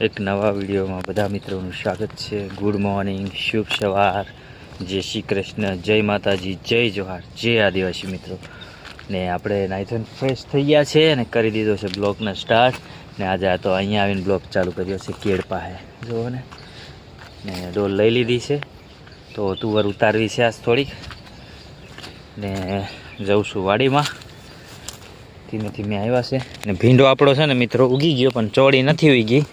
એક નવા વિડીયોમાં બધા મિત્રોનું સ્વાગત છે. ગુડ મોર્નિંગ શુભ સવાર. જય શ્રી કૃષ્ણ, જય માતાજી, જય જોહાર, જય આદિવાસી મિત્રો. ને આપણે નાઇથન ફ્રેશ થઈ ગયા છે અને કરી દીધો છે બ્લોગનો સ્ટાર્ટ ને આજે આ તો અહીંયા આવીને બ્લોક ચાલુ કર્યો છે કેળ પાસે જુઓ ને. ને ડોલ લઈ લીધી છે. તો તુવર ઉતારવી છે આજ થોડીક. ને જઉં છું વાડીમાં. ધીમે ધીમે આવ્યા છે. ને ભીંડો આપણો છે ને મિત્રો ઉગી ગયો, પણ ચોળી નથી ઉગી.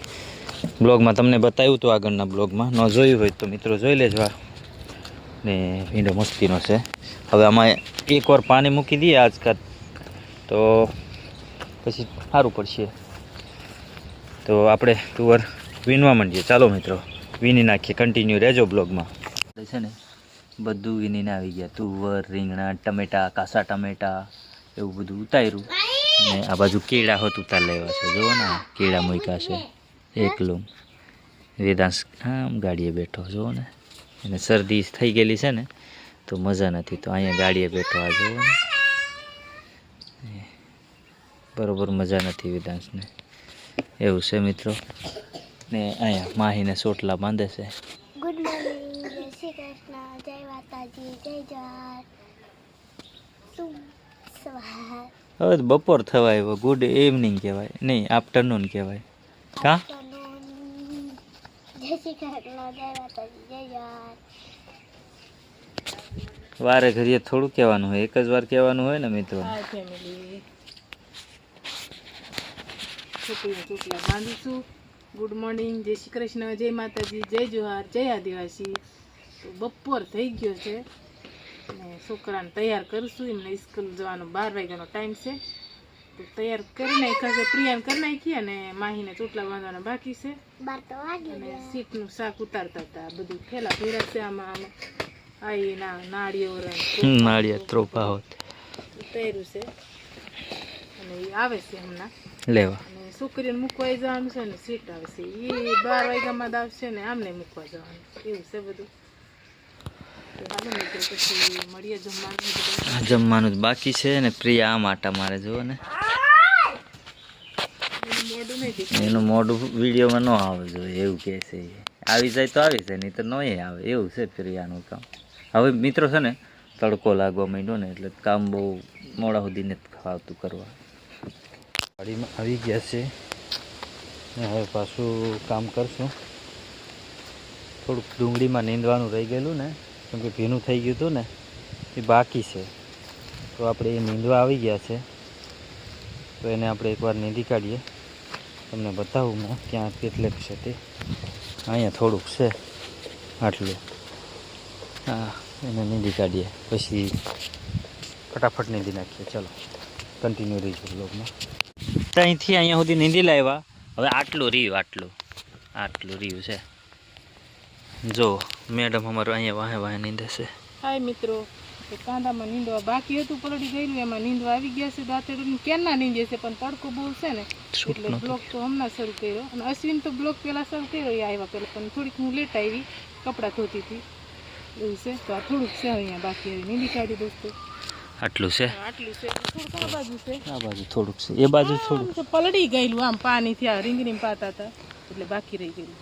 બ્લોગમાં તમને બતાવ્યું હતું આગળના બ્લોગમાં. ન જોયું હોય તો મિત્રો જોઈ લેજો ને ભીંડો મસ્તીનો છે. હવે આમાં એકવાર પાણી મૂકી દઈએ આજકાલ તો પછી સારું પડશે. તો આપણે તુવર વીણવા માંડીએ. ચાલો મિત્રો, વીણી નાખીએ. કન્ટિન્યુ રહેજો બ્લોગમાં. છે ને બધું વીણીને આવી ગયા. તુવર, રીંગણા, ટમેટા, કાસા ટમેટા, એવું બધું ઉતાર્યું. ને આ બાજુ કેળા હોત ઉતાર લેવા છે. જુઓ ને કેળા મૂક્યા છે. એકલું વેદાંશ આમ ગાડીએ બેઠો, જુઓ ને. એને શરદી થઈ ગયેલી છે ને, તો મજા નથી. તો અહીંયા ગાડીએ બેઠો આ, જુઓ ને. બરોબર મજા નથી વેદાંશને. એવું છે મિત્રો. ને અહીંયા માહીને સોટલા બાંધે છે. શ્રી કૃષ્ણ. જય માતાજી. જય જય હવે બપોર થવા આવ્યો ગુડ ઇવનિંગ કહેવાય. નહીં આફ્ટરનૂન કહેવાય. કા? જવાહર વારે ઘડીએ થોડું કહેવાનું હોય એક જ વાર કહેવાનું હોય ને મિત્રો? ગુડ મોર્નિંગ જય શ્રી કૃષ્ણ જય માતાજી જય જોહાર જય આદિવાસી. બપોર થઈ ગયો છે. ને છોકરાને તૈયાર કરીશું. એમને સ્કૂલ જવાનો બાર વાગ્યાનો ટાઈમ છે. તો તૈયાર કરી નાખ્યા છે. પ્રિયાને કરી નાખી અને માહીને ચોટલા બાંધવાના બાકી છે. અને સીટનું શાક ઉતારતા હતા. બધું થેલા ભર્યા છે આમાં આમાં. આઈ ના નાળિયેર નાળિયેર ત્રોપા હોત. ઉતાર્યું છે. અને એ આવે છે હમણાં. લેવા. અને છોકરીને મૂકવા જવાનું છે ને સીટ આવશે એ બાર વાગ્યામાં જ આવશે ને આમને મૂકવા જવાનું. એવું છે બધું તો હાલો મિત્રો પછી મળીએ જમવાનું જ બાકી છે ને પ્રિયા આમ આટા મારે, જુઓ ને. એનું મોઢું વિડીયોમાં ન આવે જોઈએ એવું કહે છે આવી જાય તો આવી જાય, નહીં તો નહીં આવે, એવું છે પ્રિયાનું કામ. હવે મિત્રો છે ને, તડકો લાગવા માંડ્યો ને, એટલે કામ બહુ મોડા સુધી નથી ખાવતું કરવા. ગાડીમાં આવી ગયા છે. હવે પાછું કામ કરશું. થોડુંક ડુંગળીમાં નીંદવાનું રહી ગયેલું ને. કેમ કે ભીનું થઈ ગયું હતું ને, એ બાકી છે. તો આપણે એ નીંદવા આવી ગયા છે. તો એને આપણે એકવાર નીંદી કાઢીએ. તમને બતાવું મેં ક્યાં કેટલેક છે તે. અહીંયા થોડુંક છે. આટલું. હા, એને નીંદી કાઢીએ. પછી ફટાફટ નીંદી નાખીએ. ચલો કન્ટિન્યુ રહીશું બ્લોગમાં ત્યાંથી અહીંયા સુધી નીંદી લાવ્યા. હવે આટલું રહ્યું, આટલું. આટલું રહ્યું છે. જો મેડમ અમારું અહીંયા વાહે વાહે નીંદે છે. હાય મિત્રો કાંદામાં નીંદવા બાકી હતું પલડી ગયેલું એમાં નીંદવા આવી ગયા છે દાંતે ક્યારના નીંદે છે? પણ તડકો બહુ છે ને. એટલે બ્લોક તો હમણાં શરૂ કર્યો. અને અશ્વિન તો બ્લોક પહેલાં શરૂ કર્યો એ આવ્યા પહેલાં. પણ થોડીક હું લેટ આવી કપડાં ધોતી હતી. એવું છે? તો આ થોડુંક છે અહીંયા બાકી હવે નીંદી કાઢી દોસ્તો આટલું છે? આટલું છે. થોડુંક આ બાજુ થોડુંક છે. એ બાજુ તો પલળી ગયેલું આમ પાણીથી આ રીંગણી પાતા હતા. એટલે બાકી રહી ગયેલું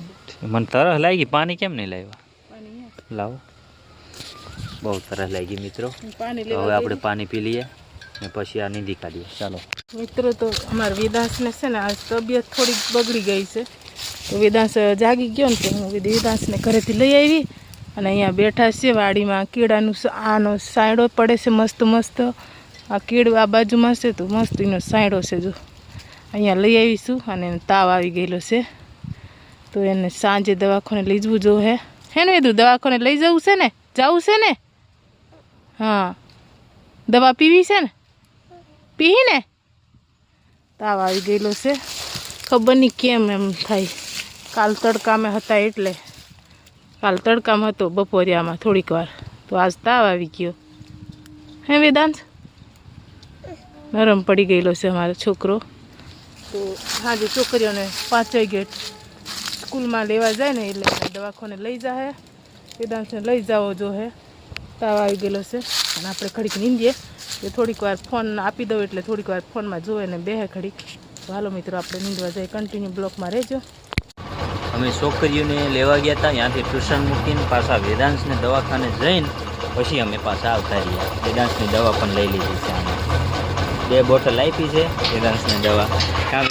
મને તરસ લાગી પાણી કેમ નહીં લાવ્યા? પાણી લાવો. બહુ સરસ લાગી મિત્રો. પાણી લેવા હવે આપણે પાણી પી લઈએ ને પછી આ નીંદી કાઢીએ. ચાલો. મિત્રો તો અમારા વેદાંશને છે ને આજ તબિયત થોડીક બગડી ગઈ છે. તો વેદાંશ જાગી ગયો ને તો હું વેદાંશને ઘરેથી લઈ આવી અને અહીંયા બેઠા છે વાડીમાં. કેળાનું આનો સાયડો પડે છે મસ્ત મસ્ત. આ કીડ આ બાજુમાં છે તો મસ્ત એનો સાયડો છે જો. અહીંયા લઈ આવીશું અને તાવ આવી ગયેલો છે. તો એને સાંજે દવાખાને લીજવું જો હે. હે ને વેદું દવાખાને લઈ જવું છે ને? જવું છે ને? હા. દવા પીવી છે ને? પી ને? તાવ આવી ગયેલો છે. ખબર નહીં કેમ એમ થાય. કાલ તડકામાં હતા એટલે. કાલ તડકામાં હતો બપોરિયામાં થોડીક વાર. તો આજ તાવ આવી ગયો. હે વેદાંત? નરમ પડી ગયેલો છે અમારો છોકરો. તો હાજે છોકરીઓને પાંચ વાગે સ્કૂલમાં લેવા જાય ને એટલે દવાખાને લઈ જાય વેદાંતને લઈ જાઓ જો હે. તાવ આવી ગયેલો છે. અને આપણે ઘડીક નીંદીએ. એ થોડીક વાર ફોન આપી દઉં એટલે થોડીક વાર ફોનમાં જોવે ને બેહે ઘડીક. તો હાલો મિત્રો, આપણે નીંદવા જઈએ. કન્ટિન્યુ બ્લોકમાં રહેજો. અમે છોકરીઓને લેવા ગયા હતા. ત્યાંથી ટ્યુશન મૂકીને પાછા વેદાંશને દવાખાને જઈને પછી અમે પાછા આવતા રહ્યા. વેદાંશની દવા પણ લઈ લીધી છે અમે. બે બોટલ આપી છે વેદાંશની દવા. કામ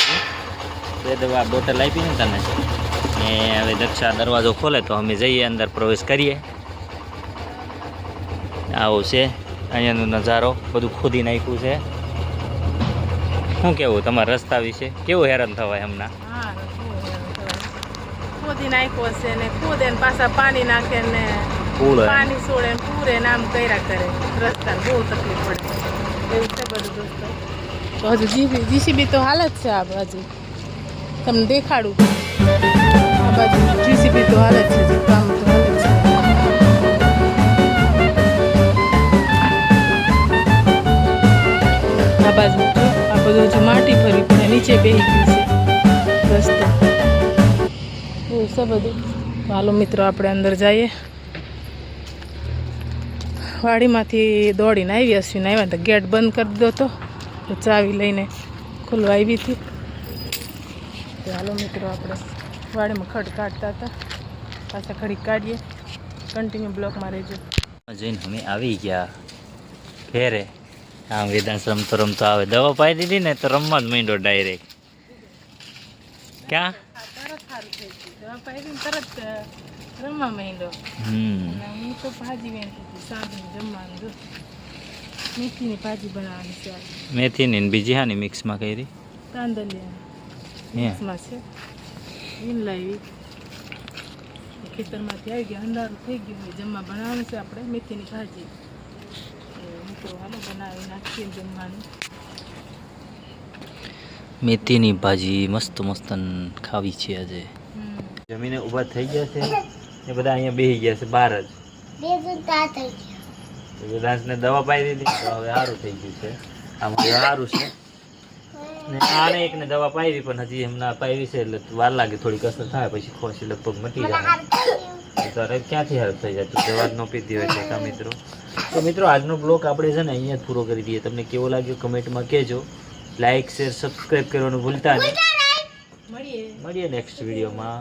બે દવા બોટલ આપી ને તને? ને હવે દક્ષા દરવાજો ખોલે તો અમે જઈએ અંદર પ્રવેશ કરીએ. આવું છે અહીંયાનો નજારો બધું ખોદી નાખ્યું છે. શું કેવું તમારા રસ્તા વિશે? કેવું હેરાન થવાય હમણાં? ખોદી નાખ્યો છે ને ખોદે ને પાછા પાણી નાખે ને પાણી છોડે પૂરે ને આમ કર્યા કરે. રસ્તા બહુ તકલીફ પડે. એવું છે બધું દોસ્તો. તો હજુ જીસીબી તો હાલત છે આ બાજુ. તમને દેખાડું. આ તો હાલે છે છે આ બાજુ આ બધું હજુ માટી પડે નીચે બેસી ગયું છે રસ્તો એવું હાલો મિત્રો આપણે અંદર જઈએ વાડીમાંથી દોડીને આવી અશ્વિન આવ્યા તો ગેટ બંધ કરી દીધો હતો તો ચાવી લઈને ખુલવા આવી હતી. હાલો મિત્રો આપણે વાડીમાં ખડ કાઢતા હતા. પાછા ખડી કાઢીએ. કન્ટિન્યુ બ્લોકમાં રહેજો. જઈને અમે આવી ગયા ઘેરે. આમ વેદાંશ રમતો રમતો આવે. દવા પાઈ દીધી ને તો રમવા જ માંડ્યો ડાયરેક્ટ ક્યાં? રમવા માંડ્યો. હું તો ભાજી વેણતી હતી જમવાનું મેથીની ભાજી બનાવવાની છે. મેથીની બીજી હાની મિક્સમાં કરી? તાંદલિયા મિક્સમાં છે. ઈન લાવી. ખેતરમાંથી આવી ગયા અંધારું થઈ ગયું હોય જમવા બનાવવાનું છે આપણે મેથીની ભાજી. તો મિત્રો હાલો બનાવી નાખીએ જમવાનું. મેથીની ભાજી મસ્ત મસ્ત ખાવી છે આજે. જમીને ઊભા થઈ ગયા છે એ બધા અહીંયા બેસી ગયા છે બહાર જ. દવા પાઈ દીધી તો હવે સારું થઈ ગયું છે. આમ સારું છે. આને એકને દવા પાવી પણ હજી હમણાં પાવી છે એટલે વાર લાગે થોડીક અસર થાય પછી ખોસી લગભગ મટી જાય. તારે ક્યાંથી હેલ્પ થઈ જાય? તું દવા ન પીતી હોય છે કા મિત્રો? તો મિત્રો આજનો બ્લોગ આપણે છે ને અહીંયા જ પૂરો કરી દઈએ. તમને કેવો લાગ્યો કમેન્ટમાં કહેજો. લાઇક શેર સબસ્ક્રાઈબ કરવાનું ભૂલતા નહીં. મળીએ મળીએ નેક્સ્ટ વિડીયોમાં